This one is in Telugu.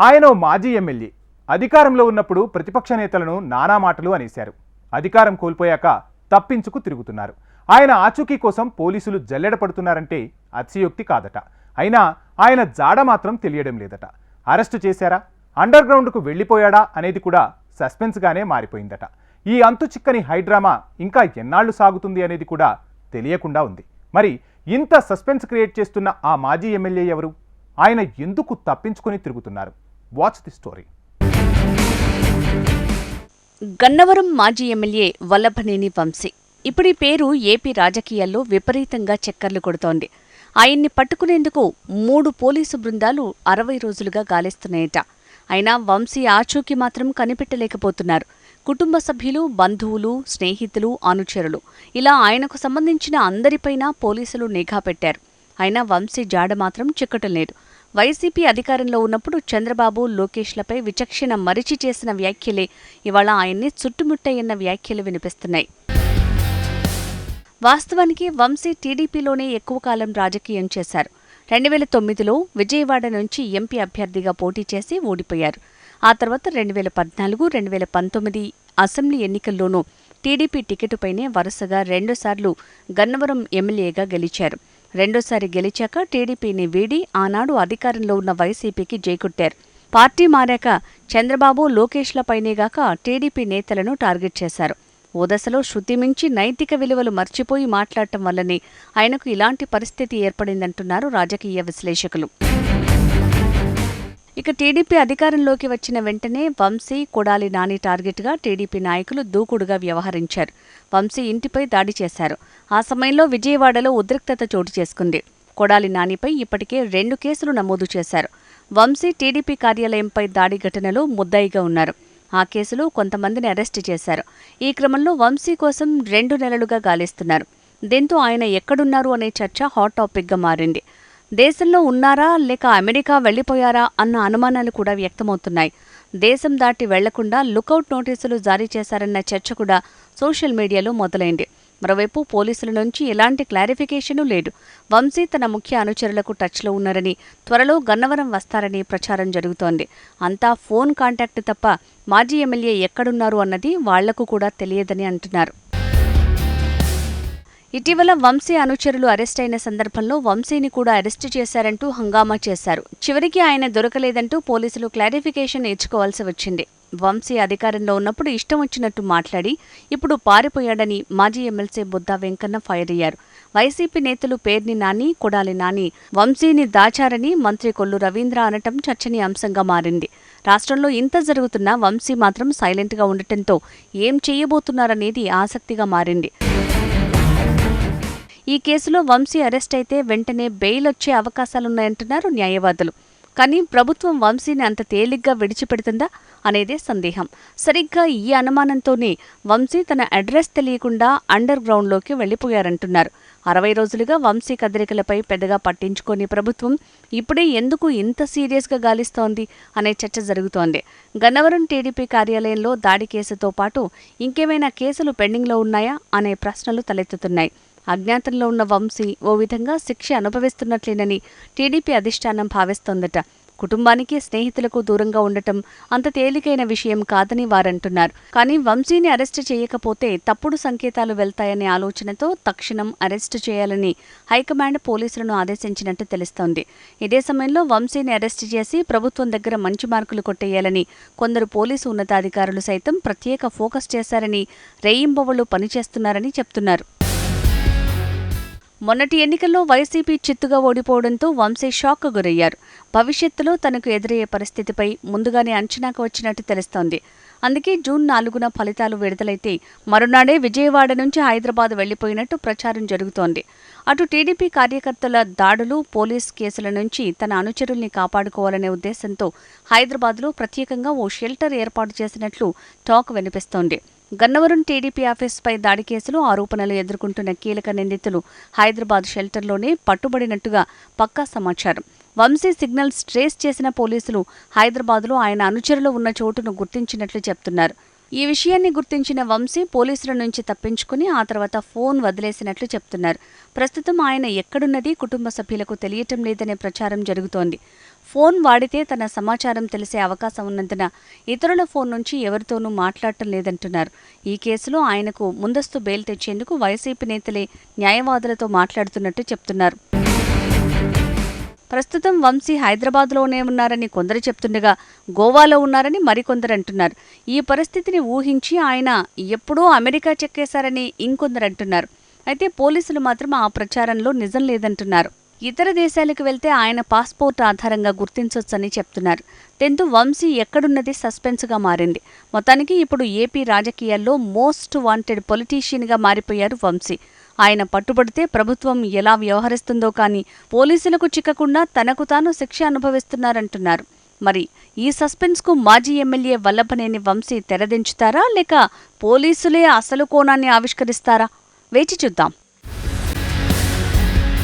ఆయన ఓ మాజీ ఎమ్మెల్యే. అధికారంలో ఉన్నప్పుడు ప్రతిపక్ష నేతలను నానా మాటలు అనేశారు. అధికారం కోల్పోయాక తప్పించుకు తిరుగుతున్నారు. ఆయన ఆచూకీ కోసం పోలీసులు జల్లెడ పడుతున్నారంటే అతిశయోక్తి కాదట. అయినా ఆయన జాడ మాత్రం తెలియడం లేదట. అరెస్టు చేశారా? అండర్ గ్రౌండ్కు వెళ్ళిపోయాడా అనేది కూడా సస్పెన్స్గానే మారిపోయిందట. ఈ అంతు చిక్కని హైడ్రామా ఇంకా ఎన్నాళ్ళు సాగుతుంది అనేది కూడా తెలియకుండా ఉంది. మరి ఇంత సస్పెన్స్ క్రియేట్ చేస్తున్న ఆ మాజీ ఎమ్మెల్యే ఎవరు? ఆయన ఎందుకు తప్పించుకొని తిరుగుతున్నారు? వాచ్ ది స్టోరీ గన్నవరం మాజీ ఎమ్మెల్యే వల్లభనేని వంశీ. ఇప్పుడు పేరు ఏపీ రాజకీయాల్లో విపరీతంగా చక్కర్లు కొడుతోంది. ఆయన్ని పట్టుకునేందుకు మూడు పోలీసు బృందాలు అరవై రోజులుగా గాలిస్తున్నాయట. అయినా వంశీ ఆచూకీ మాత్రం కనిపెట్టలేకపోతున్నారు. కుటుంబ సభ్యులు బంధువులు స్నేహితులు అనుచరులు. ఇలా ఆయనకు సంబంధించిన అందరిపైన పోలీసులు నిఘా పెట్టారు. అయినా వంశీ జాడ మాత్రం చిక్కటం లేదు వైసీపీ అధికారంలో ఉన్నప్పుడు చంద్రబాబు లోకేష్లపై విచక్షణ మరిచి చేసిన వ్యాఖ్యలే. ఇవాళ ఆయన్ని చుట్టుముట్టయ్యన్న వ్యాఖ్యలు వినిపిస్తున్నాయి. వాస్తవానికి వంశీ టీడీపీలోనే ఎక్కువ కాలం రాజకీయం చేశారు. రెండు వేల తొమ్మిదిలో విజయవాడ నుంచి ఎంపీ అభ్యర్థిగా పోటీ చేసి ఓడిపోయారు. ఆ తర్వాత రెండు వేల పద్నాలుగు రెండు వేల పంతొమ్మిది అసెంబ్లీ ఎన్నికల్లోనూ టీడీపీ టికెటుపైనే వరుసగా రెండుసార్లు గన్నవరం ఎమ్మెల్యేగా గెలిచారు. రెండోసారి గెలిచాక టీడీపీని వీడి ఆనాడు అధికారంలో ఉన్న వైసీపీకి జైకొట్టారు. పార్టీ మారాక చంద్రబాబు లోకేష్లపైనేగాక టీడీపీ నేతలను టార్గెట్ చేశారు. ఓ దశలో శృతి మించి నైతిక విలువలు మర్చిపోయి మాట్లాడటం వల్లనే ఆయనకు ఇలాంటి పరిస్థితి ఏర్పడిందంటున్నారు రాజకీయ విశ్లేషకులు. ఇక టీడీపీ అధికారంలోకి వచ్చిన వెంటనే వంశీ కొడాలి నాని టార్గెట్గా టీడీపీ నాయకులు దూకుడుగా వ్యవహరించారు. వంశీ ఇంటిపై దాడి చేశారు. ఆ సమయంలో విజయవాడలో ఉద్రిక్తత చోటు చేసుకుంది. కొడాలి నానిపై ఇప్పటికే రెండు కేసులు నమోదు చేశారు. వంశీ టీడీపీ కార్యాలయంపై దాడి ఘటనలో ముద్దాయిగా ఉన్నారు. ఆ కేసులో కొంతమందిని అరెస్టు చేశారు. ఈ క్రమంలో వంశీ కోసం రెండు నెలలుగా గాలిస్తున్నారు. దీంతో ఆయన ఎక్కడున్నారు అనే చర్చ హాట్ టాపిక్గా మారింది. దేశంలో ఉన్నారా లేక అమెరికా వెళ్ళిపోయారా అన్న అనుమానాలు కూడా వ్యక్తమవుతున్నాయి. దేశం దాటి వెళ్ళకుండా లుకౌట్ నోటీసులు జారీ చేశారన్న చర్చ కూడా సోషల్ మీడియాలో మొదలైంది. మరోవైపు పోలీసుల నుంచి ఎలాంటి క్లారిఫికేషను లేదు. వంశీ తన ముఖ్య అనుచరులకు టచ్లో ఉన్నారని త్వరలో గన్నవరం వస్తారని ప్రచారం జరుగుతోంది. అంతా ఫోన్ కాంటాక్ట్ తప్ప మాజీ ఎమ్మెల్యే ఎక్కడున్నారు అన్నది వాళ్ళకు కూడా తెలియదని అంటున్నారు. ఇటీవల వంశీ అనుచరులు అరెస్ట్ అయిన సందర్భంలో వంశీని కూడా అరెస్టు చేశారంటూ హంగామా చేశారు. చివరికి ఆయన దొరకలేదంటూ పోలీసులు క్లారిఫికేషన్ ఇచ్చుకోవాల్సి వచ్చింది. వంశీ అధికారంలో ఉన్నప్పుడు ఇష్టం వచ్చినట్టు మాట్లాడి ఇప్పుడు పారిపోయాడని మాజీ ఎమ్మెల్సీ బుద్ధా వెంకన్న ఫైర్ అయ్యారు. వైసీపీ నేతలు పేర్ని నాని కొడాలి నాని వంశీని దాచారని మంత్రి కొల్లు రవీంద్ర అనటం చర్చనీయాంశంగా మారింది. రాష్ట్రంలో ఇంత జరుగుతున్నా వంశీ మాత్రం సైలెంట్గా ఉండటంతో ఏం చేయబోతున్నారనేది ఆసక్తిగా మారింది. ఈ కేసులో వంశీ అరెస్ట్ అయితే వెంటనే బెయిల్ వచ్చే అవకాశాలున్నాయంటున్నారు న్యాయవాదులు. కానీ ప్రభుత్వం వంశీని అంత తేలిగ్గా విడిచిపెడుతుందా అనేదే సందేహం. సరిగ్గా ఈ అనుమానంతోనే వంశీ తన అడ్రస్ తెలియకుండా అండర్ గ్రౌండ్లోకి వెళ్ళిపోయారంటున్నారు అరవై రోజులుగా వంశీ కదలికలపై పెద్దగా పట్టించుకోని ప్రభుత్వం ఇప్పుడే ఎందుకు ఇంత సీరియస్గా గాలిస్తోంది అనే చర్చ జరుగుతోంది. గన్నవరం టీడీపీ కార్యాలయంలో దాడి కేసుతో పాటు ఇంకేమైనా కేసులు పెండింగ్లో ఉన్నాయా అనే ప్రశ్నలు తలెత్తుతున్నాయి. అజ్ఞాతంలో ఉన్న వంశీ ఓ విధంగా శిక్ష అనుభవిస్తున్నట్లేనని టీడీపీ అధిష్టానం భావిస్తోందట. కుటుంబానికి స్నేహితులకు దూరంగా ఉండటం అంత తేలికైన విషయం కాదని వారంటున్నారు. కానీ వంశీని అరెస్టు చేయకపోతే తప్పుడు సంకేతాలు వెళ్తాయనే ఆలోచనతో తక్షణం అరెస్టు చేయాలని హైకమాండ్ పోలీసులను ఆదేశించినట్టు తెలుస్తోంది. ఇదే సమయంలో వంశీని అరెస్టు చేసి ప్రభుత్వం దగ్గర మంచి మార్కులు కొట్టేయాలని కొందరు పోలీసు ఉన్నతాధికారులు సైతం ప్రత్యేక ఫోకస్ చేశారని రేయింబవళ్ళు పనిచేస్తున్నారని చెప్తున్నారు. మొన్నటి ఎన్నికల్లో వైసీపీ చిత్తుగా ఓడిపోవడంతో వంశీ షాక్ గురయ్యారు. భవిష్యత్తులో తనకు ఎదురయ్యే పరిస్థితిపై ముందుగానే అంచనాకు వచ్చినట్టు తెలుస్తోంది. అందుకే జూన్ నాలుగున ఫలితాలు విడుదలైతే మరునాడే విజయవాడ నుంచి హైదరాబాద్ వెళ్ళిపోయినట్టు ప్రచారం జరుగుతోంది. అటు టీడీపీ కార్యకర్తల దాడులు పోలీస్ కేసుల నుంచి తన అనుచరుల్ని కాపాడుకోవాలనే ఉద్దేశంతో హైదరాబాద్లో ప్రత్యేకంగా ఓ షెల్టర్ ఏర్పాటు చేసినట్లు టాక్ వినిపిస్తోంది. గన్నవరం టీడీపీ ఆఫీస్పై దాడి కేసులో ఆరోపణలు ఎదుర్కొంటున్న కీలక నిందితులు హైదరాబాద్ షెల్టర్లోనే పట్టుబడినట్టుగా పక్కా సమాచారం. వంశీ సిగ్నల్స్ ట్రేస్ చేసిన పోలీసులు హైదరాబాద్లో ఆయన అనుచరులు ఉన్న చోటును గుర్తించినట్లు చెప్తున్నారు. ఈ విషయాన్ని గుర్తించిన వంశీ పోలీసుల నుంచి తప్పించుకుని ఆ తర్వాత ఫోన్ వదిలేసినట్లు చెప్తున్నారు. ప్రస్తుతం ఆయన ఎక్కడున్నది కుటుంబ సభ్యులకు తెలియటం లేదనే ప్రచారం జరుగుతోంది. ఫోన్ వాడితే తన సమాచారం తెలిసే అవకాశం ఉన్నందున ఇతరుల ఫోన్ నుంచి ఎవరితోనూ మాట్లాడటం లేదంటున్నారు. ఈ కేసులో ఆయనకు ముందస్తు బెయిల్ తెచ్చేందుకు వైసీపీ నేతలే న్యాయవాదులతో మాట్లాడుతున్నట్టు చెప్తున్నారు. ప్రస్తుతం వంశీ హైదరాబాద్లోనే ఉన్నారని కొందరు చెప్తుండగా గోవాలో ఉన్నారని మరికొందరు అంటున్నారు. ఈ పరిస్థితిని ఊహించి ఆయన ఎప్పుడూ అమెరికా చెక్కేశారని ఇంకొందరు అంటున్నారు. అయితే పోలీసులు మాత్రం ఆ ప్రచారంలో నిజం లేదంటున్నారు. ఇతర దేశాలకు వెళ్తే ఆయన పాస్పోర్ట్ ఆధారంగా గుర్తించొచ్చని చెప్తున్నారు. టెన్త్ వంశీ ఎక్కడున్నది సస్పెన్స్గా మారింది. మొత్తానికి ఇప్పుడు ఏపీ రాజకీయాల్లో మోస్ట్ వాంటెడ్ పొలిటీషియన్గా మారిపోయారు వంశీ. ఆయన పట్టుబడితే ప్రభుత్వం ఎలా వ్యవహరిస్తుందో కానీ పోలీసులకు చిక్కకుండా తనకు తాను శిక్ష అనుభవిస్తున్నారంటున్నారు. మరి ఈ సస్పెన్స్కు మాజీ ఎమ్మెల్యే వల్లభనేని వంశీ తెరదించుతారా లేక పోలీసులే అసలు కోణాన్ని ఆవిష్కరిస్తారా? వేచి చూద్దాం.